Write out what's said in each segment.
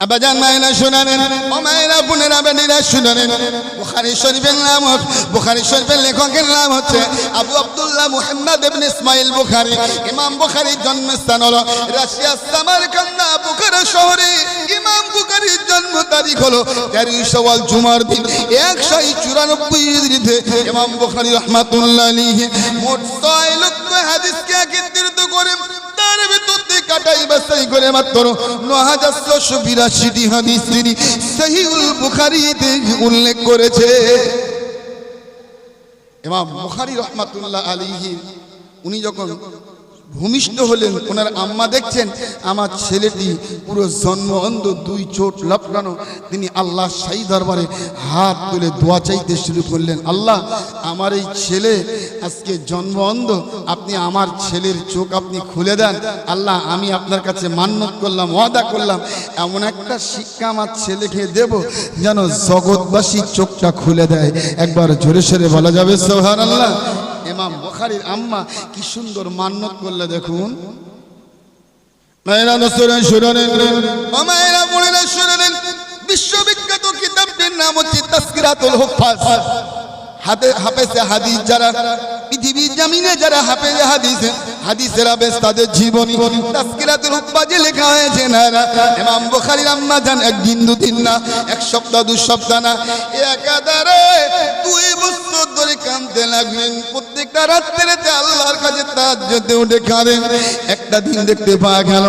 আবাজান মায়েরা শুনানেন ও মায়েরা বোনেরা বেডিরা শুনানেন বুখারী শরীফের নাম বুখারী শরীফের লেখকের নাম হচ্ছে আবু আব্দুল্লাহ মুহাম্মদ ইবনে ইসমাইল বুখারী। ইমাম বুখারীর জন্মস্থান হলো রাশিয়া, সামারকান্দা, বুখারা শহরে। ইমাম বুখারীর জন্ম তারিখ হলো তেরোই সওয়াল জুমার দিন একশো চুরানব্বই হিজরিতে ইমাম বুখারী রহমাতুল্লাহ আলাইহি মোট ছয় লক্ষ হাদিসকে একত্রিত করে তার ভিতর থেকে কাটাই বাছাই করে মাত্র ন হাজার বিরাশিটি হাদিস তিনি সহিউল বুখারীতে উল্লেখ করেছে। ইমাম বুখারী রহমাতুল্লাহ আলাইহি উনি যখন ভূমিষ্ঠ হলেন, ওনার আম্মা দেখছেন, আমার ছেলেটি পুরো জন্ম অন্ধ দুই চোট লপটানো তিনি আল্লাহ সাই দরবারে হাত তুলে দোয়া চাইতে শুরু করলেন, আল্লাহ, আমার এই ছেলে আজকে জন্ম অন্ধ আপনি আমার ছেলের চোখ আপনি খুলে দেন। আল্লাহ, আমি আপনার কাছে মান্যত করলাম, ওয়াদা করলাম, এমন একটা শিক্ষা আমার ছেলেকে দেব যেন জগৎবাসী চোখটা খুলে দেয়। একবার জোরে সরে বলা যাবে সোহান আল্লাহ ইমাম বুখারীর আম্মা কি সুন্দর মান্যত করলে দেখুন। মায়েরা বিশ্ববিখ্যাত কিতাবটির নাম হচ্ছে তাসকিরাতুল হুফাজ হাদিস যারা, পৃথিবীর জামিনে যারা হাফেজে হাদিস তাদের জীবনী লেখা আম্মা জান একদিন দুদিন না, এক সপ্তাহ, দু সপ্তাহ না। একাধারে দুই বছর ধরে কাঁদতে লাগলেন। প্রত্যেকটা রাত্রিতে আল্লাহর কাছে তার যেতে উঠে কাঁদেন। একটা দিন দেখতে পাওয়া গেল,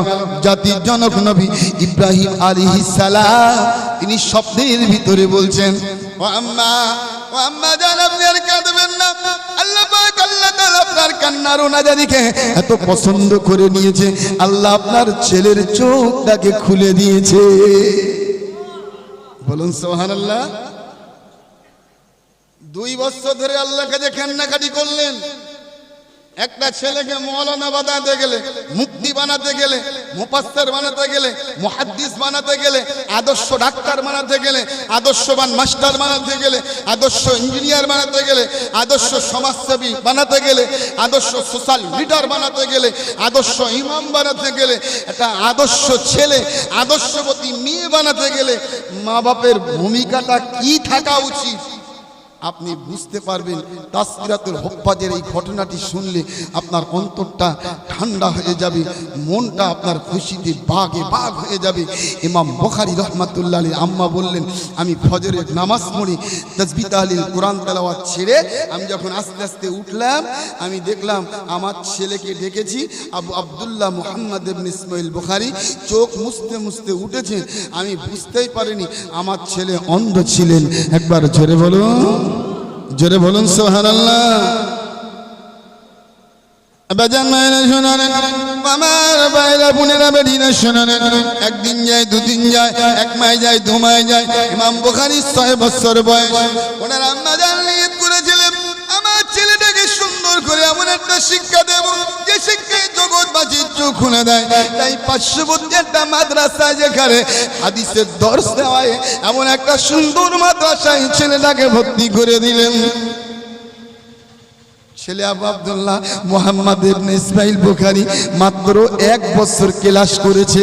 জাতির জনক নবী ইব্রাহিম আলী সালাম, তিনি স্বপ্নের ভিতরে বলছেন আম্মা আল্লাহ আল্লাহ এত পছন্দ করে নিয়েছে। আল্লাহ আপনার ছেলের চোখটাকে খুলে দিয়েছে। বলুন সুবহানাল্লাহ। দুই বছর ধরে আল্লাহ কাজে কান্নাকাটি করলেন একটা ছেলেকে মৌলানা বানাতে গেলে মুক্তি বানাতে গেলে মুপাস্তার বানাতে গেলে মুহাদ্দিস বানাতে গেলে আদর্শ ডাক্তার বানাতে গেলে আদর্শবান মাস্টার বানাতে গেলে আদর্শ ইঞ্জিনিয়ার বানাতে গেলে আদর্শ সমাজসেবী বানাতে গেলে আদর্শ সোশ্যাল লিডার বানাতে গেলে আদর্শ ইমাম বানাতে গেলে একটা আদর্শ ছেলে আদর্শবতী মেয়ে বানাতে গেলে মা বাপের ভূমিকাটা কি থাকা উচিত আপনি বুঝতে পারবেন তাসকিরাতুল হপ্পাজের এই ঘটনাটি শুনলে আপনার অন্তরটা ঠান্ডা হয়ে যাবে, মনটা আপনার খুশিতে বাগে বাগ হয়ে যাবে। ইমাম বখারি রহমাতুল্লাহ আম্মা বললেন, আমি ফজরের নামাজ পড়ি তসবিতা আলীর কোরআন তেলাওয়াত ছেড়ে আমি যখন আস্তে আস্তে উঠলাম, আমি দেখলাম আমার ছেলেকে ডেকেছি আবু আবদুল্লাহ মুহাম্মদ ইসমাইল বুখারী। চোখ মুছতে মুছতে উঠেছেন আমি বুঝতেই পারিনি, আমার ছেলে অন্ধ ছিলেন। একবার জোরে বলুন। জোরে বলুন, সুবহানাল্লাহ। বেজান মায়েরা শোনালেন আমার একদিন যায়, দুদিন যায়, এক যায়, দু যায় ওনার করেছিলেন। আমার ছেলেটাকে সুন্দর করে এমন একটা শিক্ষা দেব, যে শিক্ষা চোখ খুলে দেয়। তাই পার্শ্ববর্তী একটা মাদ্রাসায় যেখানে হাদিসের দর্শ দেওয়ায় এমন একটা সুন্দর মাদ্রাসায় ছেলেটাকে ভর্তি করে দিলেন। ছেলে আবু আব্দুল্লাহ মোহাম্মদ ইবনে ইসমাইল বুখারী মাত্র এক বছর ক্লাস করেছে।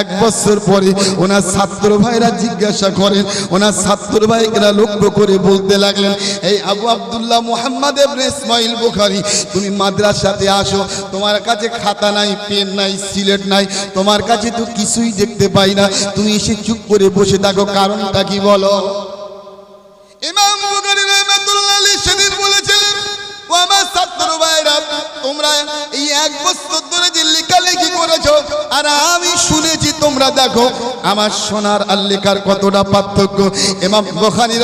এক বছর পরে ওনার ছাত্র ভাইরা জিজ্ঞাসা করেন, ওনার ছাত্র ভাইরা লক্ষ্য করে বলতে লাগলেন, এই আবু আব্দুল্লাহ মোহাম্মদ ইবনে ইসমাইল বুখারী, তুমি মাদ্রাসাতে আসো, তোমার কাছে খাতা নাই, পেন নাই, সিলেট নাই, তোমার কাছে তো কিছুই দেখতে পাই না, তুমি এসে চুপ করে বসে থাকো, কারণটা কি বলো? ইমাম বুখারী রাহমাতুল্লাহ আলাইহি সেদিন বলেছিলেন আমার তোমরা এই এক বছর ধরে যে লেখালেখি করেছ, আর আমি শুনেছি তোমরা দেখো, আমার সোনার আর লেখার কতটা পার্থক্য।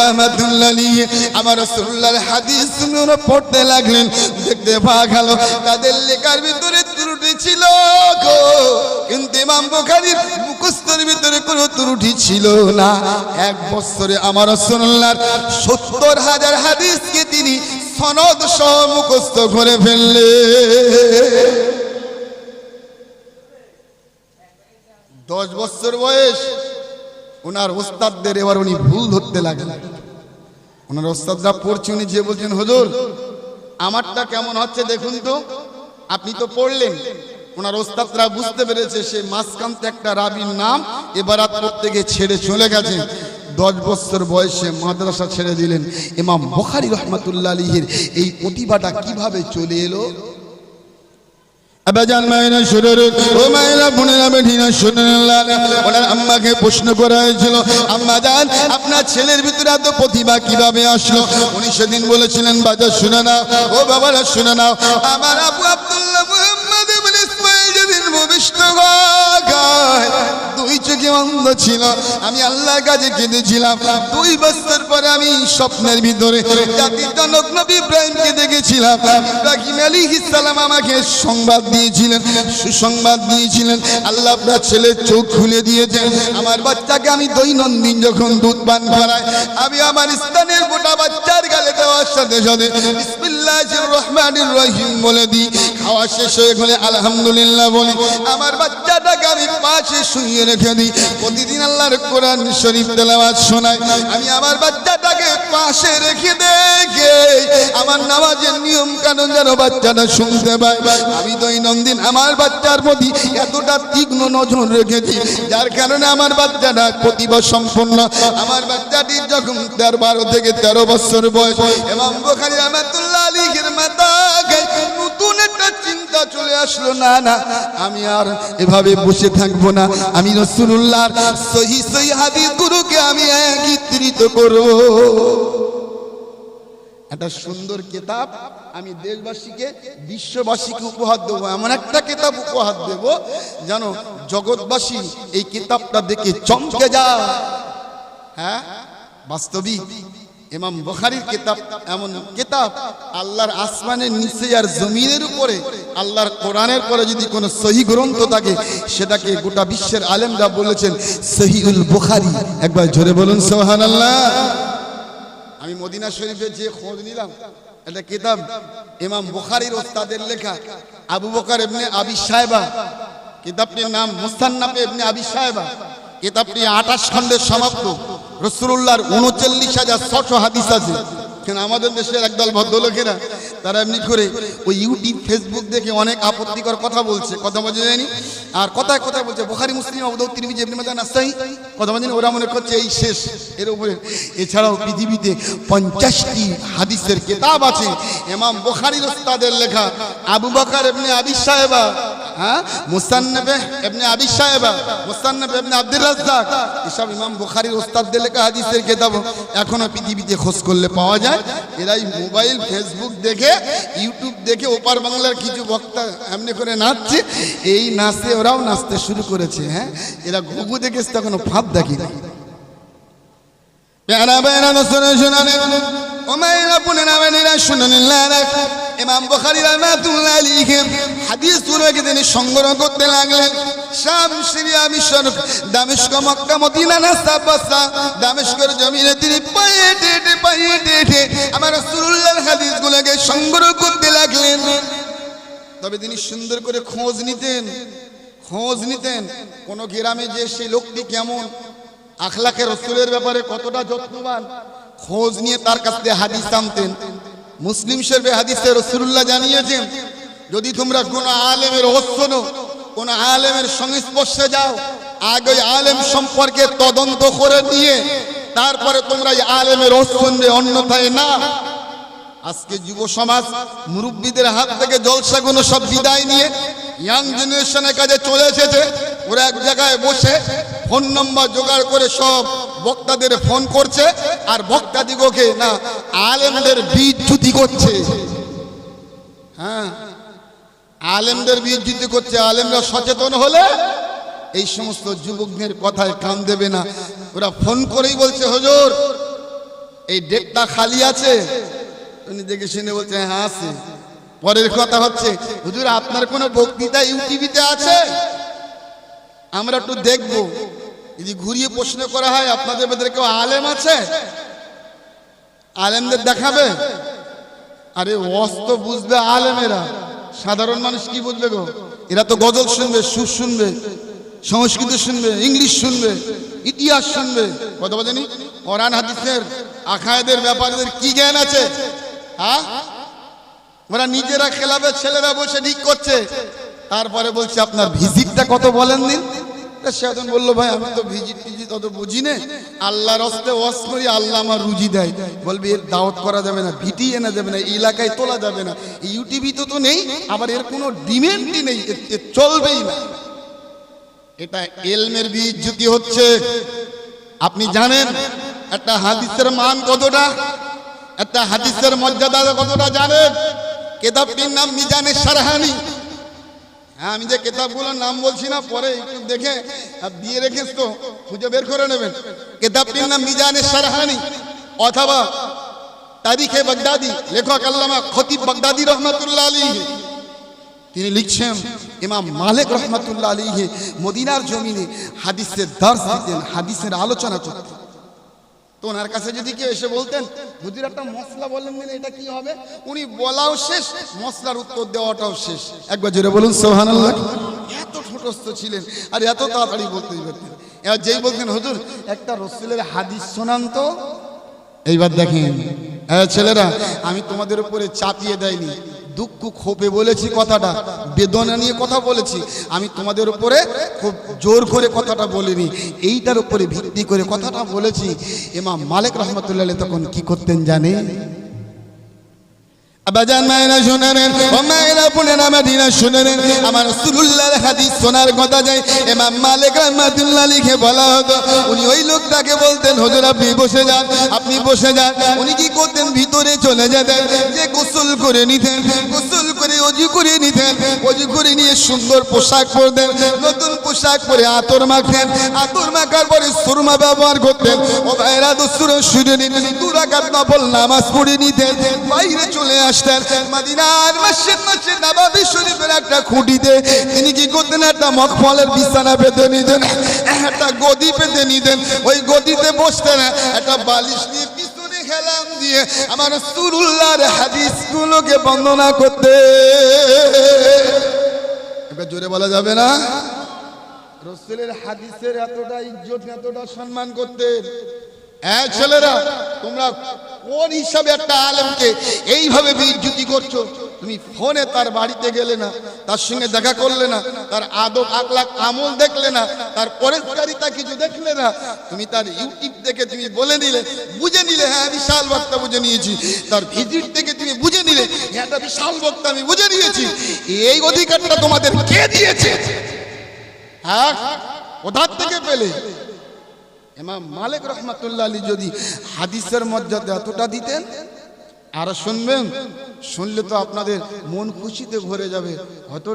রাহমাতুল্লাহ আলাইহি, আমার রাসূলুল্লাহর হাদিস পড়তে লাগলেন, দেখতে পাওয়া গেল, তাদের লেখার ভিতরে ত্রুটি ছিল গো। কিন্তু ইমাম বুখারীর মুখস্থের ভিতরে কোনো ত্রুটি ছিল না। এক বছরে আমার রাসূলুল্লাহর সত্তর হাজার হাদিসকে তিনি সনদ সহ মুখস্থ করে ফেললে। দশ বছর বয়স ওনার ওস্তাদদের এবার উনি ভুল ধরতে লাগলেন। ওনার ওস্তাদরা পড়ছে, উনি যে বলছেন, হুজুর, আমারটা কেমন হচ্ছে দেখুন তো। আপনি তো পড়লেন। ওনার ওস্তাদরা বুঝতে পেরেছে, সে মাসকান্ত একটা রাবির নাম এবারাত প্রত্যেকে ছেড়ে চলে গেছে। দশ বছর বয়সে মাদ্রাসা ছেড়ে দিলেন। ইমাম বখারি রহমাতুল্লাহ আলীর এই প্রতিভাটা কীভাবে চলে এলো? আম্মাকে প্রশ্ন আম্মা জান, আপনার ছেলের ভিতরে প্রতিভা কীভাবে আসলো? উনি সেদিন বলেছিলেন, বাজার শুনে নাও। ও বাবারা, শুনে নাও। আমার আবু আব্দুল্লাহ ছিল, আমি আল্লাহর কাছে কেঁদেছিলাম। দুই বছর পরে আমি স্বপ্নের ভিতরে জাতির জনক নবী ইব্রাহিমকে দেখেছিলাম। ইব্রাহিম আলাইহিস সালাম আমাকে সংবাদ দিয়েছিলেন, সুসংবাদ দিয়েছিলেন। আল্লাহ আপনার ছেলের চোখ খুলে দিয়েছেন। আমার বাচ্চাকে আমি দৈনন্দিন যখন দুধ পান করাই, আমি আমার স্থানের গোটা বাচ্চার গালে দেওয়ার সাথে সাথে বিসমিল্লাহির রহমানির রহিম বলে দিই। খাওয়া শেষ হয়ে গেলে আলহামদুলিল্লাহ বলি, আমার বাচ্চাটাকে আমি পাশে শুয়ে রেখে দিই। প্রতিদিন আল্লাহর কোরআন শরীফ তেলাওয়াত শোনাই আমি আমার বাচ্চাটাকে পাশে রেখে দেখে আমার নামাজের নিয়ম কানুন যেন বাচ্চাটা শুনতে পায়। আমি দৈনন্দিন আমার বাচ্চার প্রতি এতটা তীক্ষ্ণ নজর রেখেছি, যার কারণে আমার বাচ্চাটা প্রতিভা সম্পন্ন। আমার বাচ্চাটির যখন তেরো, বারো থেকে তেরো বছর বয়স, এবং বোখারি রহমাতুল্লাহ আলীর মাতাকে নতুন একটা চিন্তা চলে আসলো, না না, আমি আর এভাবে বসে থাকব না। আমি রসুল্লাহর সহি সহি হাদিস গুরুকে আমি একত্রিত করব। একটা সুন্দর কেতাব আমি দেশবাসীকে, বিশ্ববাসীকে উপহার দেবো। এমন একটা কেতাব উপহার দেব, যেন জগৎবাসী এই কেতাবটা দেখে চমকে যায়। হ্যাঁ? বাস্তবিক। ইমাম বুখারীর কিতাব, এমন কিতাব, আল্লাহর আসমানের নিচে আর জমিনের উপরে, আল্লাহর কোরআনের পরে যদি কোনো সহি গ্রন্থ থাকে, সেটাকে গোটা বিশ্বের আলেমরা বলেছেন সহিউল বুখারী। একবার জোরে বলুন, সুবহানাল্লাহ। আমি মদিনা শরীফে যে খোঁজ নিলাম, একটা কিতাব, ইমাম বুখারীর ওস্তাদের লেখা, আবু বকর এমনি আবি সাহেবা কিতাবটির নাম মুস্তান্নাফে এমনি আবি সাহেবা কিতাবটি আঠাশ খণ্ডের সমাপ্ত। রসুল্লাহর উনচল্লিশ হাজার ছশো হাদিস আছে। কেন আমাদের দেশের একদল ভদ্রলোকেরা, তারা এমনি করে ওই ইউটিউব, ফেসবুক দেখে অনেক আপত্তিকর কথা বলছে, কথা বোঝা যায়নি আর কথায় কথায় বলছে, বোখারি, মুসলিম আবুদাউদ তিরমিজি মাজাহ, নাসাই, কথা বোঝেনি ওরা মনে করছে এই শেষ। এর উপরে, এছাড়াও পৃথিবীতে পঞ্চাশটি হাদিসের কেতাব আছে। এমাম বুখারীর ওস্তাদের লেখা, আবু বকর এমনি আবি সাহেবা হ্যাঁ? আব্দুর রাজ্জাক, এসব ইমাম লেখা পৃথিবীতে খোঁজ করলে পাওয়া যায়। মোবাইল, ফেসবুক দেখে, ইউটিউব দেখে ওপার বাংলার কিছু বক্তা এমনি করে নাচছে। এই নাচে ওরাও নাচতে শুরু করেছে হ্যাঁ? এরা ঘুঘু দেখে তখনও ফাঁদ দেখি প্যারা শুনে শুনানে পুনেরা বেনেরা শুনেন ইমাম বুখারী রাহমাতুল্লাহ আলাইহি। হাদিসগুলোকে তিনি সংগ্রহ করতে লাগলেন। শাম সিরিয়া মিশর, দামেস্ক, মক্কা, মদিনা, নাসা, বাসা। দামেস্কের জমিনে তিনি পায়ে হেঁটে পায়ে হেঁটে আমার রাসূলুল্লাহর হাদিসগুলোকে সংগ্রহ করতে লাগলেন। তবে তিনি সুন্দর করে খোঁজ নিতেন খোঁজ নিতেন কোন গ্রামে যে সেই লোকটি কেমন আখলাকে রসুলের ব্যাপারে কতটা যত্নবান। খোঁজ নিয়ে তার কাছ থেকে হাদিস আনতেন। মুসলিম শরীফে হাদিসে রসুল্লাহ জানিয়েছেন, যদি তোমরা কোন আলেমের রহস্য কোন আলেমের সংস্পর্শে যাও, আগে আলেম সম্পর্কে তদন্ত করে নিয়ে, তারপরে তোমরা এই আলেমের রহস্য অন্যথায় না। আজকে যুব সমাজ মুরব্বীদের হাত থেকে জলসাগুলো সব বিদায় নিয়ে ইয়াং জেনারেশনের কাজে চলে এসেছে। ওরা এক জায়গায় বসে ফোন নম্বর জোগাড় করে সব বক্তাদের ফোন করছে আর বক্তা বক্তাদিগকে না, আলেমদের বিচ্যুতি করছে। হ্যাঁ আলেমদের বিচ্যুতি করছে। আলেমরা সচেতন হলে এই সমস্ত যুবকদের কথায় কান দেবে না। ওরা ফোন করেই বলছে, হজুর, এই ডেটটা খালি আছে। উনি দেখে শুনে বলছে হ্যাঁ আছে। পরের কথা হচ্ছে, হুজুর, আপনার কোনো বক্তৃতা ইউটিভিতে আছে? আমরা একটু দেখব। যদি ঘুরিয়ে প্রশ্ন করা হয়, আপনাদের ভেতরে কেউ আলেম আছে? আলেমদের দেখাবে? আরে অস্ত বুঝবে আলেমেরা। সাধারণ মানুষ কি বুঝবে গো? এরা তো গজল শুনবে, সুর শুনবে, সংস্কৃত শুনবে, ইংলিশ শুনবে, ইতিহাস শুনবে। কথা বলেনি? কোরআন, হাদিসের আখায়েদের ব্যাপারে কি জ্ঞান আছে? হ্যাঁ? ওরা নিজেরা খেলাবে, ছেলেরা বসে ঠিক করছে। তারপরে বলছে, আপনার ভিজিটটা কত বলেন দিন বলল, ভাই, আমি তো ভিজিট অত বুঝি আল্লাহ আমার রুজি দেয়। এর দাওয়াত করা যাবে না, ভিটি যাবে না এলাকায় তোলা যাবে না। ইউটিভি তো তো নেই, আবার এর কোনো নেই চলবেই এটা এলমের হচ্ছে। আপনি জানেন, একটা হাদিসের মান কতটা? একটা হাদিসের মর্যাদা কতটা জানেন? কেতাবটির নাম মিজানের সারহানি হ্যাঁ আমি যে কেতাবগুলোর নাম বলছি না, পরে একটু দেখে দিয়ে রেখেছ তো, খুঁজে বের করে নেবেন। কেতাবটির নাম মিজানের সারহানি অথবা তারিখে বাগদাদি, লেখক আল্লামা খতিব বাগদাদি রহমতুল্লাহ আলী তিনি লিখছেন, ইমাম মালিক রহমতুল্লাহ আলীহে মদিনার জমিনে হাদিসের দর্শ দিতেন, হাদিসের আলোচনা করতেন। তো ওনার কাছে যদি কেউ এসে বলতেন, হুজুর, একটা মশলা বললেন দিন এটা কি হবে? উনি বলাও শেষ মশলার উত্তর দেওয়াটাও শেষ। একবার জোরে বলুন সোহানাল্লাহ এত ঠোঁটস্থ ছিলেন, আর এত তাড়াতাড়ি বলতে পারতেন এবার যেই বলতেন, হুজুর, একটা রসুলের হাদিস শোনান তো। এইবার দেখেন হ্যাঁ ছেলেরা, আমি তোমাদের উপরে চাপিয়ে দেয়নি। দুঃখ ক্ষোভে বলেছি কথাটা, বেদনা নিয়ে কথা বলেছি। আমি তোমাদের উপরে খুব জোর করে কথাটা বলিনি। এইটার উপরে ভিত্তি করে কথাটা বলেছি। এমা মালিক রহমতুল্লাহ তখন কি করতেন জানে আবাজান মায়েরা শোনেন, ও মায়েরা বোনেরা মাদিনা শোনেন। আমার রাসূলুল্লাহর হাদিস শোনার কথা যায় ইমাম মালিক রাহমাতুল্লাহ লিখে বলা হতো, উনি ওই লোকটাকে বলতেন, হুজুর, আপনি বসে যান, আপনি বসে যান। উনি কি করতেন? ভিতরে চলে যেতেন, যে গোসল করে নিতেন, গোসল করে অজু করে নিতেন, অজু করে নিয়ে সুন্দর পোশাক পরতেন, নতুন পোশাক পরে আতর মাখতেন, আতর মাখার পরে সুরমা ব্যবহার করতেন। ও ভাইরা দুসুর শুনে নিতেন দুরাকাত নফল নামাজ পড়ে নিতেন, বাইরে চলে একটা গদি নিতেন। ওই গদিতে একটা বালিশ খেলাম দিয়ে আমার সুরুল্লাহর হাদিসগুলোকে বন্দনা করতে। এবার জোরে বলা যাবে না? রসুলের হাদিসের এতটা ইজ্জত, এতটা সম্মান করতেন। হ্যাঁ ছেলেরা, তোমরা কোন হিসাবে একটা আলেমকে এইভাবে বিজ্জুতি করছ? তুমি ফোনে তার বাড়িতে গেলে না, তার সঙ্গে দেখা করলে না, তার আদব আকলাক আমল দেখলে না, তার পরেশকারিতা কিছু দেখলে না, তুমি তার ইউটিউব দেখে তুমি বলে নিলে, বুঝে নিলে হ্যাঁ বিশাল বক্তা বুঝে নিয়েছি। তার ভিজিট থেকে তুমি বুঝে নিলে হ্যাঁ একটা বিশাল বক্তা আমি বুঝে নিয়েছি। এই অধিকারটা তোমাদের কে দিয়েছে? হ্যাঁ কোথার থেকে পেলে? এমাম মালিক রহমাতুল্লাহ আলী যদি হাদিসের মর্যাদা এতটা দিতেন আর শুনবেন? শুনলে তো আপনাদের মন খুশিতে ভরে যাবে। হয়তো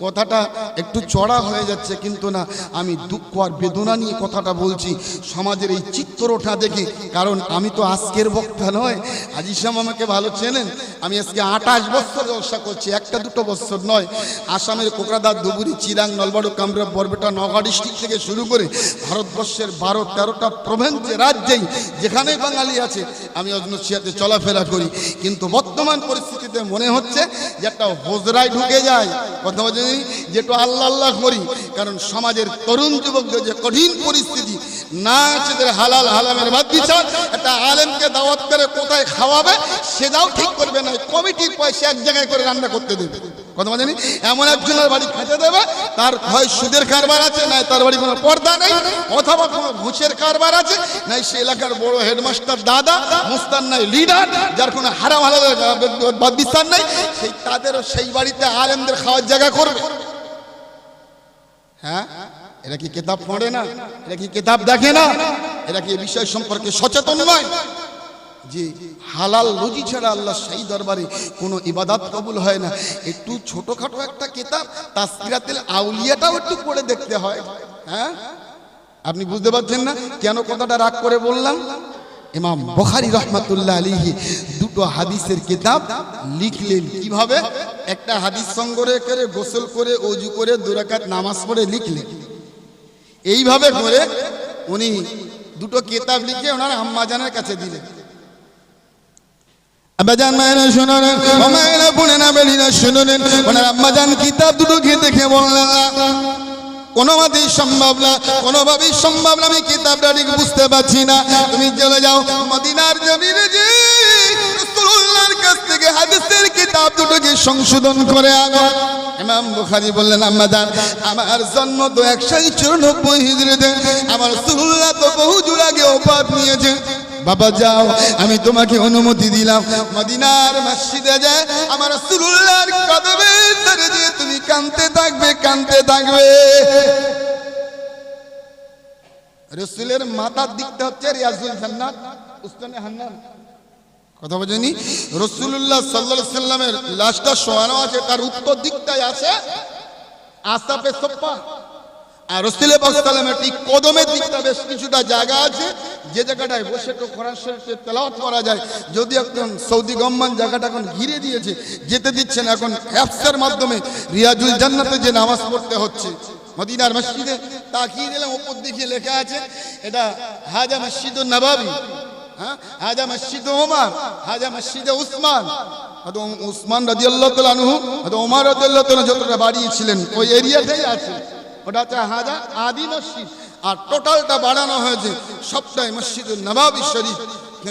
কথাটা একটু চড়া হয়ে যাচ্ছে কিন্তু না। আমি দুঃখ আর বেদনা নিয়ে কথাটা বলছি। সমাজের এই চিত্রটা দেখে, কারণ আমি তো আজকের বক্তা নয়। আজিসাম আমাকে ভালো চেনেন। আমি আজকে আঠাশ বছর ব্যবসা করছি, একটা দুটো বছর নয়। আসামের কোকরাদার ধুবুরি, চিরাং, নলবাড়ু কামরা বরবেটা নগা ডিস্ট্রিক্ট থেকে শুরু করে ভারতবর্ষের বারো তেরোটা প্রভিন্সে রাজ্যেই যেখানে বাঙালি আছে, আমি অজনসিয়াতে চলাফেরা করি। কিন্তু বর্তমান পরিস্থিতিতে মনে হচ্ছে যে একটা হোজরায় ঢুকে যায়। কথা বলছি যেটা আল্লাহ আল্লাহ করি। কারণ সমাজের তরুণ যুবকদের যে কঠিন পরিস্থিতি না সেদের হালাল হালামের বাদ দিচ্ছে একটা আলেমকে দাওয়াত করে কোথায় খাওয়াবে, সেটাও ঠিক করবে না। কমিটির পয়সা এক জায়গায় করে রান্না করতে দেবে। কথা বলেনি? এমন একজনের বাড়ি খেতে দেবে, তার হয় সুদের কারবার আছে, নাই তার বাড়ি কোনো পর্দা নেই, অথবা কোনো ঘুষের কারবার আছে, নাই সে এলাকার বড় হেডমাস্টার দাদা, মুস্তান নাই লিডার, যার কোনো হালালের বাদ বিচার নেই, সেই তাদেরও সেই বাড়িতে আলেমদের খাওয়ার জায়গা করবে। হ্যাঁ? এরা কি কেতাব পড়ে না? এরা কি কেতাব দেখে না? এরা কি বিষয় সম্পর্কে সচেতন নয়? যে হালাল রুজি ছাড়া আল্লাহ সেই দরবারে কোনো ইবাদত কবুল হয় না। একটু ছোটখাটো একটা কিতাব, তাসকিরাতেল আউলিয়াটাও একটু পড়ে দেখতে হয়। হ্যাঁ? আপনি বুঝতে পারছেন না? কেন কথাটা রাগ করে বললাম? ইমাম বখারি রহমাতুল্লাহ আলীহি দুটো হাদিসের কিতাব লিখলেন। কীভাবে? একটা হাদিস সংগ্রহ করে গোসল করে, অজু করে দুরাকাত নামাজ পড়ে লিখলেন। এইভাবে করে উনি দুটো কিতাব লিখে ওনার আম্মাজানের কাছে দিলেন। আব্বাজান মায়েরা শুনুন, ও মায়েরা বোনেরা বেলিরা শুনুন। ওনার আম্মাজান কিতাব দুটো খেয়ে দেখে বললেন কোনোভাবেই সম্ভব না, কোনোভাবেই সম্ভব না, আমি কিতাবটা ঠিক বুঝতে পারছি না। তুমি চলে যাও মদিনার জমিনে যে কাছ থেকে হাদিসের কিতাব দুটোকে সংশোধন করে আনো। ইমাম বুখারী বললেন আম্মাদান আমার জন্ম তো একশো চুরানব্বই হিজরিতে আমার রাসূলুল্লাহ তো বহু যুগ আগে নিয়েছে। বাবা, যাও, আমি তোমাকে অনুমতি দিলাম। মদিনার মসজিদে যায় আমার রাসূলুল্লাহর কদমে ধরে দিয়ে তুমি কানতে থাকবে কানতে থাকবে। রসুলের মাথার দিকটা হচ্ছে রিয়াজুল জান্নাত, উস্তানে হান্নান। কথা বোঝেনি রসুল্লাহ সাল্লাহ সাল্লামের লাশটা শোয়ানো আছে, তার উত্তর দিকটাই আছে আসাপে সপ্পা। আর রসুলের সাল্লামের ঠিক কদমের দিকটা বেশ কিছুটা জায়গা আছে। যে জায়গাটায় বসে তো কোরআন তেলাওয়াত করা যায়। যদি এখন সৌদি গম্মান জায়গাটা এখন ঘিরে দিয়েছে, যেতে দিচ্ছেন এখন অ্যাপসের মাধ্যমে রিয়াজুল জান্নাতে যে নামাজ পড়তে হচ্ছে, মদিনার মসজিদে তাকিয়ে দিলাম ওপর দিকে লেখা আছে, এটা হাজা মসজিদ নবাবি হ্যাঁ? হাজা মসজিদ ওমর, হাজা মসজিদ উসমান। উসমান রাজিয়াল্লাহ তালু হয়তো ওমর রাজিয়াল্লাহ যতটা বাড়িয়েছিলেন, ওই এরিয়াতেই আছে। ওটা হচ্ছে হাজা আদি মসজিদ। আর টোটালটা বাড়ানো হয়েছে সবটাই মসজিদুল নবাবি শরীফ।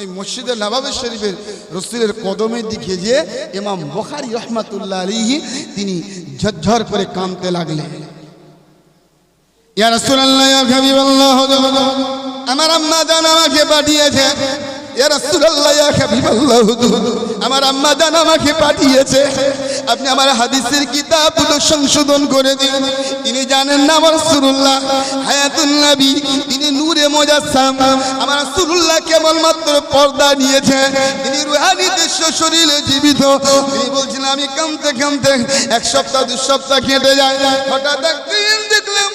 এই মসজিদের নবাবি শরীফের রসুলের কদমের দিকে যে ইমাম বখারি রহমাতুল্লাহ আলিহি তিনি ঝরঝর করে কামতে লাগলেন। ইয়া হাবিবাল্লাহ আমার আম্মা জান আমাকে পাঠিয়েছে। আমার আম্মা জান আমাকে পাঠিয়েছে। আপনি আমার হাদিসের কিতাবগুলো সংশোধন করে দিন। তিনি জানেন না আমার রাসূলুল্লাহ, হায়াতুন নবী, তিনি নূরে মুজাসসাম। আমার রাসূলুল্লাহ কেবলমাত্র পর্দা নিয়েছে। তিনি রুহানি দৃশ্য শরীরে জীবিত। তিনি বলছিলেন, আমি কামতে কামতে এক সপ্তাহ, দু সপ্তাহ কেটে যায়। হঠাৎ একদিন দেখলাম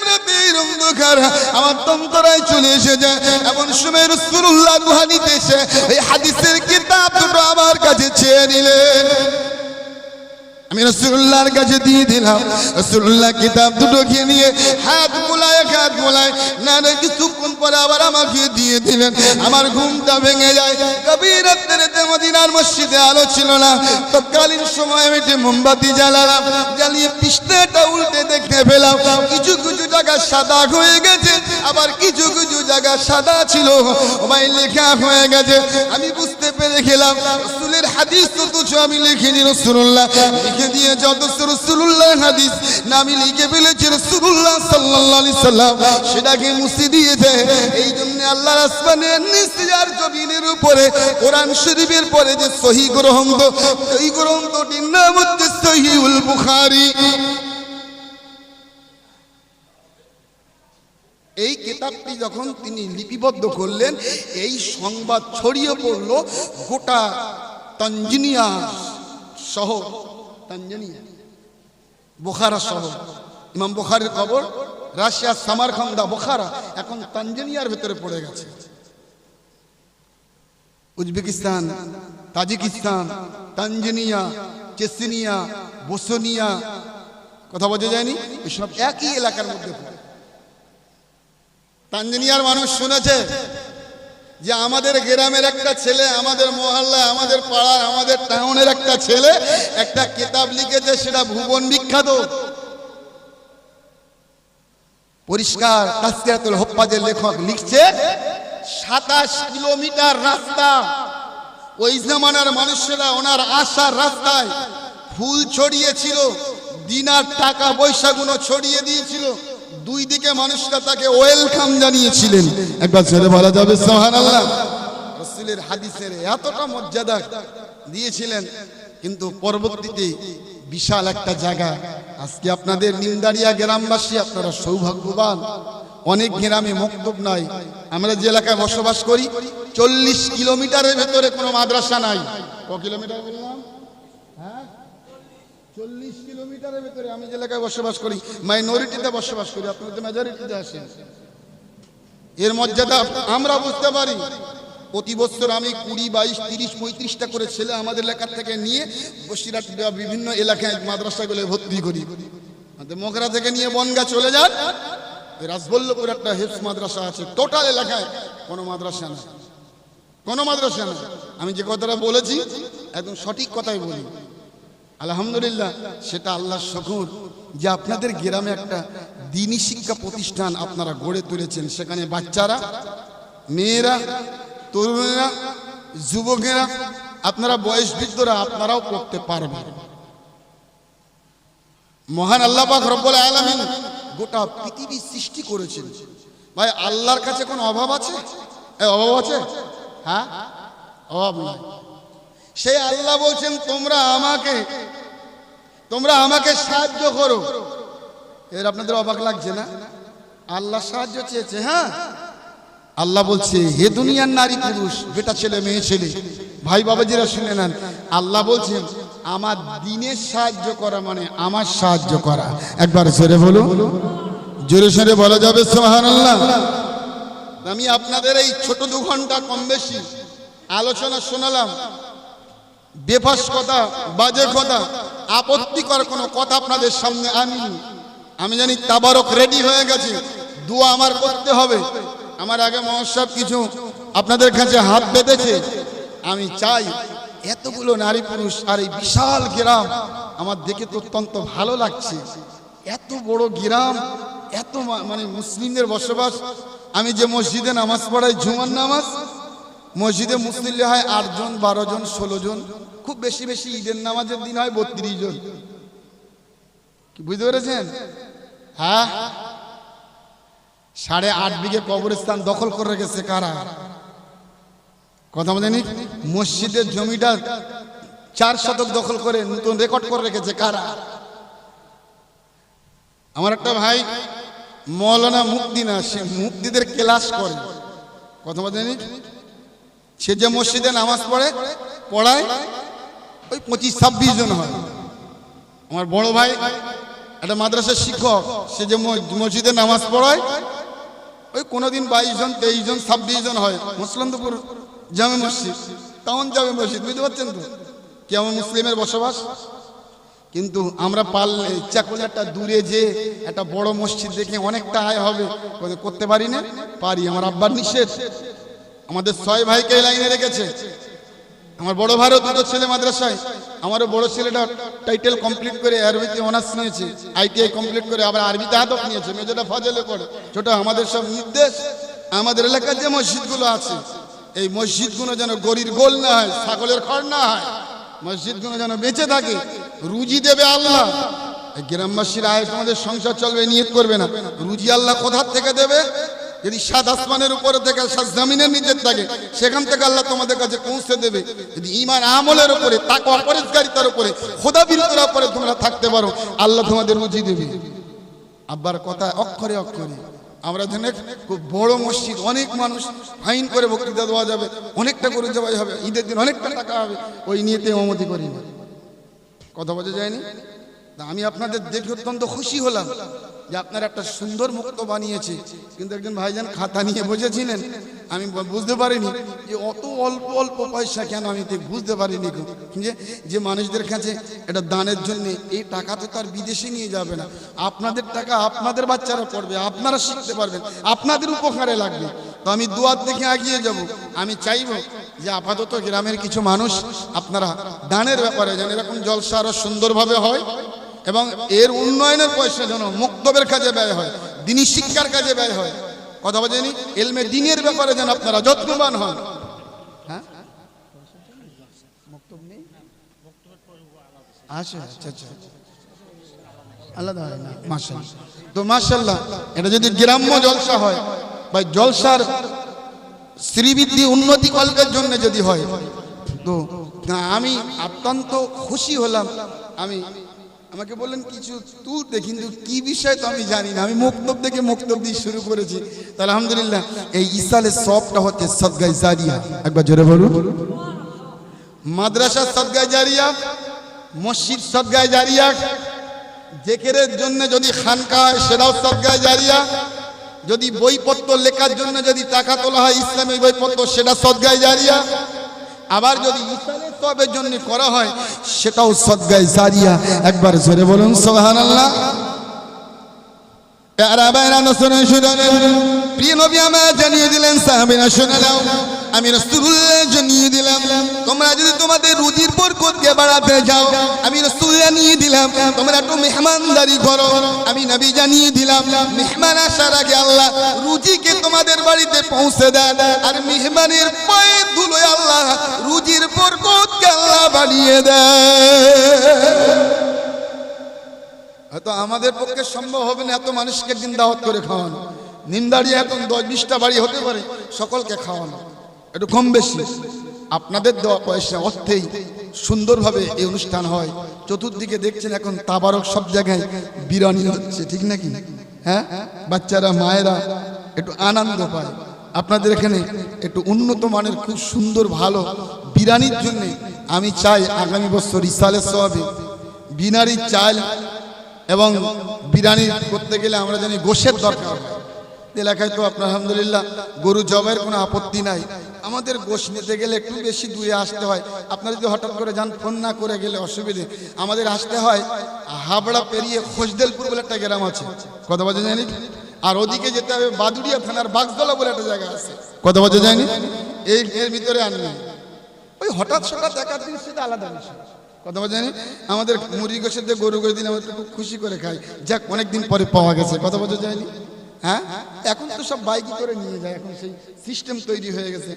আমার তন্তরায় চলে এসে যায় এমন সময় রসুল্লাহ গুহানিতে এসে এই হাদিসের কিতাব দুটো আমার কাছে চেয়ে নিলেন আমি রসুল্লাহর কাছে দিয়ে দিলাম। রসুল্লাহ কিতাব দুটোকে নিয়ে, হাত মোলায় হাত মোলায়, না কিছুক্ষণ পরে আবার আমাকে দিয়ে দিলেন। আমার ঘুমটা ভেঙে যায়। কবির রাত্রে মদিনার মসজিদে আলো ছিল না। তৎকালীন সময় আমি একটি মোমবাতি জ্বালালাম, জ্বালিয়ে পৃষ্ঠটা উল্টে দেখতে পেলাম। কিছু কিছু জায়গা সাদা হয়ে গেছে, আবার কিছু কিছু জায়গা সাদা ছিল। ওমাই লেখা হয়ে গেছে। আমি বুঝতে পেরে গেলাম, রসুলের হাদিস তো তুছো আমি লিখিনি রসুল্লাহ লিখে দিয়ে যত রসুল্লাহ হাদিস। না আমি লিখে ফেলেছি রসুল্লাহ সাল্লাহ সাল্লাম সেটাকে মুছে দিয়েছে। এই জন্য আল্লাহ আসমানের নিশ্চিয়ার জমিনের উপরে কোরআন শরীফের পরে যে সহি গ্রন্থ, এই গ্রন্থটির নাম হচ্ছে সহিউল এই কিতাবটি যখন তিনি লিপিবদ্ধ করলেন, এই সংবাদ ছড়িয়ে পড়ল গোটা তানজানিয়া শহর, তানজানিয়া, বোখারা শহর। ইমাম বোখারের খবর? রাশিয়ার সামারখান্দা বোখারা, এখন তানজানিয়ার ভেতরে পড়ে গেছে। Uzbekistan, Tajikistan, Tanzania, Chechnya, Bosnia, কথা বোঝা যায়নি? এসব একই এলাকার মধ্যে তানজানিয়ার মানুষ শুনেছে যে আমাদের গ্রামের একটা ছেলে, আমাদের মহল্লা আমাদের পাড়ায়, আমাদের টাউনের একটা ছেলে একটা কিতাব লিখেছে, সেটা ভুবন বিখ্যাত। পরিষ্কার তাসকিরাতুল হপ্পাজের লেখক লিখছে, সাতাশ কিলোমিটার রাস্তা। ওই জামানার মানুষেরা ওনার আশার রাস্তায় ফুল ছড়িয়েছিল, দিনার টাকা পয়সাগুলো ছড়িয়ে দিয়েছিল। দুই দিকে মানুষরা তাকে ওয়েলকাম জানিয়েছিলেন। একবার ছেড়ে বলা যাবে সোহান রসুলের হাদিসের এতটা মর্যাদা দিয়েছিলেন, কিন্তু পরবর্তীতে বিশাল একটা জায়গা আজকে আপনাদের নিন্দারিয়া গ্রামবাসী, আপনারা সৌভাগ্যবান। অনেক গ্রামে মক্তব নাই। আমরা যে এলাকায় বসবাস করি, চল্লিশ কিলোমিটারের ভেতরে কোনো মাদ্রাসা নাই। ক কিলোমিটার বললাম? হ্যাঁ? চল্লিশ কিলোমিটারের ভেতরে আমি যে এলাকায় বসবাস করি, মাইনরিটিতে বসবাস করি আপনারা তো মেজরিটিতে আসেন। এর মর্যাদা আমরা বুঝতে পারি। প্রতি বছর আমি কুড়ি, বাইশ, তিরিশ, পঁয়ত্রিশটা করে ছেলে আমাদের এলাকার থেকে নিয়ে বসিরহাট বা বিভিন্ন এলাকায় মাদ্রাসাগুলো ভর্তি করি। মোগরা থেকে নিয়ে বনগা চলে যান। রাজবল্লপুর একটা হেফস মাদ্রাসা আছে। টোটাল এলাকায় কোনো মাদ্রাসা না কোনো মাদ্রাসা না আমি যে কথাটা বলেছি, একদম সঠিক কথাই বলি। আলহামদুলিল্লাহ, সেটা আল্লাহর শকুর যে আপনাদের গ্রামে একটা দিনী শিক্ষা প্রতিষ্ঠান আপনারা গড়ে তুলেছেন। সেখানে বাচ্চারা, মেয়েরা তরুণেরা, যুবকেরা, আপনারা বয়স বৃদ্ধরা আপনারাও করতে পারবেন। মহান আল্লাহ পাক রব্বুল আলামিন গোটা পৃথিবী সৃষ্টি করেছেন। ভাই, আল্লাহর কাছে কোনো অভাব আছে? অভাব আছে? হ্যাঁ? অভাব নাই। সেই আল্লাহ বলছেন, তোমরা আমাকে তোমরা আমাকে সাহায্য করো। এর আপনাদের অবাক লাগছে না? আল্লাহ সাহায্য চেয়েছে হ্যাঁ? আল্লাহ বলছে, হে দুনিয়ার নারী পুরুষ, বেটা ছেলে, মেয়ে ছেলে, ভাই বাবা বাবাজিরা শুনে নেন। আল্লাহ বলছেন আমার দিনের সাহায্য করা মানে আমার সাহায্য করা। একবার জোরে বলো জোরে সরে বলা যাবে আল্লাহ আমি আপনাদের এই ছোট দু ঘণ্টা কম বেশি আলোচনা শোনালাম। বেফাস কথা, বাজে কথা আপত্তিকর কোনো কথা আপনাদের সামনে আনিনি আমি জানি তাবারক রেডি হয়ে গেছে। দোয়া আমার করতে হবে। আমার আগে মহোৎসব কিছু আপনাদের কাছে হাত বেঁধেছে। আমি চাই এতগুলো নারী পুরুষ আর এই বিশাল গ্রাম আমার দেখে তো অত্যন্ত ভালো লাগছে। এত বড় গ্রাম, এত মানে মুসলিমদের বসবাস। আমি যে মসজিদে নামাজ পড়াই, জুমার নামাজ, মসজিদে মুসলিম হয় আটজন বারো জন, ষোলো জন, খুব বেশি বেশি ঈদের নামাজের দিন হয় বত্রিশ জন। বুঝতে পেরেছেন? হ্যাঁ? সাড়ে আট বিঘে কবরস্থান দখল করে রেখেছে কারা? কথা বলেনি? মসজিদের জমিটা চার শতক দখল করে নতুন রেকর্ড করে রেখেছে কারা? আমার একটা ভাই, মৌলানা মুক্তি না, সে মুক্তিদের ক্লাস করে। কথা বলেনি? সে যে মসজিদে নামাজ পড়ে, পড়ায়, ওই পঁচিশ ছাব্বিশ জন হয়। আমার বড় ভাই, একটা মাদ্রাসার শিক্ষক, সে যে মসজিদে নামাজ পড়ায় ওই কোনোদিন বাইশ জন, তেইশ জন, ছাব্বিশ জন হয়। মুসলন্দপুর জামে মসজিদ। টাউন জামে মসজিদ, বুঝতে পারছেন তো? কেমন মুসলিমের বসবাস? কিন্তু আমরা পারলে ইচ্ছা করলে একটা দূরে যে একটা বড় মসজিদ দেখে অনেকটা আয় হবে। করতে পারি না? পারি, আমার আব্বার নিষেধ। আমাদের ছয় ভাইকে লাইনে রেখেছে। আমার বড় ভাইরও দুটো ছেলে মাদ্রাসায় আমারও বড় ছেলেটা টাইটেল কমপ্লিট করে আরবিতে অনার্স নিয়েছে আইটিআই কমপ্লিট করে আবার আরবিতে আদব নিয়েছে, মেজোটা ফাজলে পড়ে। ছোট, আমাদের সব নির্দেশ, আমাদের এলাকার যে মসজিদগুলো আছে, এই মসজিদগুলো যেন গরির গোল না হয়, ছাগলের খড় না হয়, মসজিদগুলো যেন বেঁচে থাকে, রুজি দেবে আল্লাহ। গ্রামবাসীর আয় তোমাদের সংসার চলবে, নিয়ত করবে না। রুজি আল্লাহ কোথার থেকে দেবে? যদি সাত আসমানের উপরে থেকে সাত জমিনের নিচের থাকে, সেখান থেকে আল্লাহ তোমাদের কাছে পৌঁছে দেবে। যদি ইমান আমলের উপরে তাকে অপরিষ্কারিতার উপরে খোদা বিরুদ্ধের উপরে তোমরা থাকতে পারো, আল্লাহ তোমাদের রুজি দেবে। আব্বার কথা অক্ষরে অক্ষরে। আমরা জানি খুব বড় মসজিদ, অনেক মানুষ ফাইন করে বক্তৃতা দেওয়া যাবে, অনেকটা করে জবাই হবে, ঈদের দিন অনেকটা টাকা হবে, ওই নিয়েতে অমতি করি কথা বোঝা যায়নি? আমি আপনাদের দেখে অত্যন্ত খুশি হলাম যে আপনার একটা সুন্দর মুক্ত বানিয়েছে। কিন্তু একজন ভাইজান খাতা নিয়ে বসেছিলেন। আমি বুঝতে পারিনি যে অত অল্প অল্প পয়সা কেন আমি বুঝতে পারিনি। যে যে মানুষদের কাছে এটা দানের জন্য এই টাকা তো তার বিদেশে নিয়ে যাবে না। আপনাদের টাকা আপনাদের বাচ্চারা পড়বে আপনারা শিখতে পারবেন, আপনাদের উপকারে লাগবে। তো আমি দুয়ার দেখে এগিয়ে যাব। আমি চাইব যে আপাতত গ্রামের কিছু মানুষ আপনারা দানের ব্যাপারে যেন এরকম জলসা আরও সুন্দরভাবে হয়। এবং এর উন্নয়নের পয়সা যেন মুক্তবের কাজে ব্যয় হয়, দিনী শিক্ষার কাজে ব্যয় হয়। কথা বলেনি এলমে দিনের ব্যাপারে যেন আপনারা যত্নবান হন। হ্যাঁ? আচ্ছা আচ্ছা আচ্ছা। আলাদা তো এটা যদি গ্রাম্য জলসা হয়, বা জলসার শ্রীবৃদ্ধি যদি হয়, তো আমি অত্যন্ত খুশি হলাম। আমি আমাকে বললেন, কিছু তুলতে কিন্তু কি বিষয় তো আমি জানি না। আমি মুক্তব থেকে মুক্তব দিয়ে শুরু করেছি। তো আলহামদুলিল্লাহ, এই ইসালের সবটা হচ্ছে সদগাই জারিয়া। একবার জোরে বলুন। মাদ্রাসা সদগাই জারিয়া, মসজিদ সদগাই জারিয়া, জেকেরের জন্য যদি খানকা সেটাও সদগায় জারিয়া। যদি বইপত্র লেখার জন্য যদি টাকা তোলা হয়, ইসলামী বইপত্র, সেটা সদগায় জারিয়া। আবার যদি ইসলামের তবের জন্য করা হয়, সেটাও সদ্গায় সারিয়া একবার জোরে বলুন সোহান আল্লাহ প্রিয় নবী আমার জানিয়ে দিলেন সাহাবিনা শুনে নাও। আমি রসুল্লাহ জানিয়ে দিলাম, তোমরা যদি তোমাদের রুজির বরকতকে বাড়াতে যাও, আমি রসুল্লাহ নিয়ে দিলাম, তোমরা একটু মেহমানদারি করো। আমি নবী জানিয়ে দিলাম, মেহমান আসার আগে আল্লাহ রুজিকে তোমাদের বাড়িতে পৌঁছে দেন। আর মেহমানের পায়ে ধুলোয় আল্লাহ রুজির বরকত আল্লাহ বাড়িয়ে দেয় হয়তো আমাদের পক্ষে সম্ভব হবে না এত মানুষকে একদিন দাওয়াত করে খাওয়ানো। নিমদাড়ি এখন দশ বিশটা বাড়ি হতে পারে, সকলকে খাওয়ানো। একটু কম বেশি। আপনাদের দেওয়া পয়সা অর্থেই সুন্দরভাবে এই অনুষ্ঠান হয়। চতুর্দিকে দেখছেন এখন তাবারক সব জায়গায় বিরিয়ানি হচ্ছে, ঠিক নাকি? হ্যাঁ? বাচ্চারা, মায়েরা একটু আনন্দ পায়। আপনাদের এখানে একটু উন্নত মানের, খুব সুন্দর, ভালো বিরিয়ানির জন্য আমি চাই আগামী বছর ইসালের সবে বিনারির চাল এবং বিরিয়ানি করতে গেলে আমরা জানি গোশের দরকার হয়। এলাকায় তো আপনার আলহামদুলিল্লাহ গরু জবের কোনো আপত্তি নাই। আমাদের গোশ নিতে গেলে একটু বেশি দূরে আসতে হয়। আপনারা যদি হঠাৎ করে যান, ফোন না করে গেলে অসুবিধে। আমাদের আসতে হয় হাবড়া পেরিয়ে খোঁজদেলপুর বলে একটা গ্রাম আছে। কথা বলতে জানি আর ওদিকে যেতে হবে বাদুড়িয়া থানার বাগদলা বলে একটা জায়গা আছে। কথা বলতে জানি এই এর ভিতরে আনবেন ওই হঠাৎ হঠাৎ দিন সেটা আলাদা বিষয়। কথা জানি? আমাদের মুরগি গোসের দিয়ে গরু করে দিন আমাদের খুব খুশি করে খাই। যাক, অনেকদিন পরে পাওয়া গেছে, কথা বলতে যায়নি হ্যাঁ? এখন তো সব বাইকে করে নিয়ে যায়, এখন সেই সিস্টেম তৈরি হয়ে গেছে।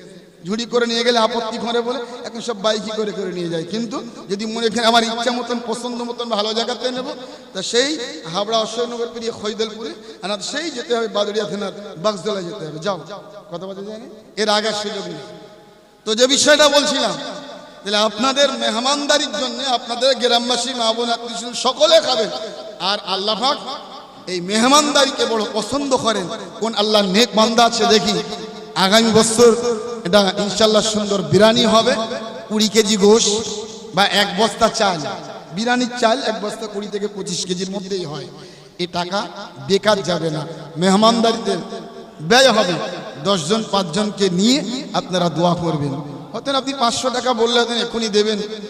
ঝুড়ি করে নিয়ে গেলে আপত্তি করে বলে, এখন সব বাইকে করে করে নিয়ে যায়। কিন্তু যদি মনে করেন আমার ইচ্ছা মতন, পছন্দ মতন ভালো জায়গাতে নেব, তা সেই হাবড়া অশোকনগর পেরিয়ে খৈদলপুরে, আর সেই যেতে হবে বাদুড়িয়া থানার বাগজলা যেতে হবে। যাও, কথা বলতে জানি? এর আগে সুযোগ নেই। তো যে বিষয়টা বলছিলাম তাহলে আপনাদের মেহমানদারির জন্য আপনাদের গ্রামবাসী, মা বোন আত্মীয় সকলে খাবেন আর আল্লাহ এই মেহমানদারিকে বড় পছন্দ করেন। কোন আল্লাহ নেক বান্দা আছে দেখি? আগামী বছর এটা ইনশাল্লাহ সুন্দর বিরিয়ানি হবে, কুড়ি কেজি গোশ বা এক বস্তা চাল। বিরিয়ানির চাল এক বস্তা কুড়ি থেকে পঁচিশ কেজির মধ্যেই হয়। এ টাকা বেকার যাবে না। মেহমানদারিতে ব্যয় হবে। দশজন, পাঁচজনকে নিয়ে আপনারা দোয়া করবেন। হতেন আপনি পাঁচশো টাকা বললে এখনই দেবেন।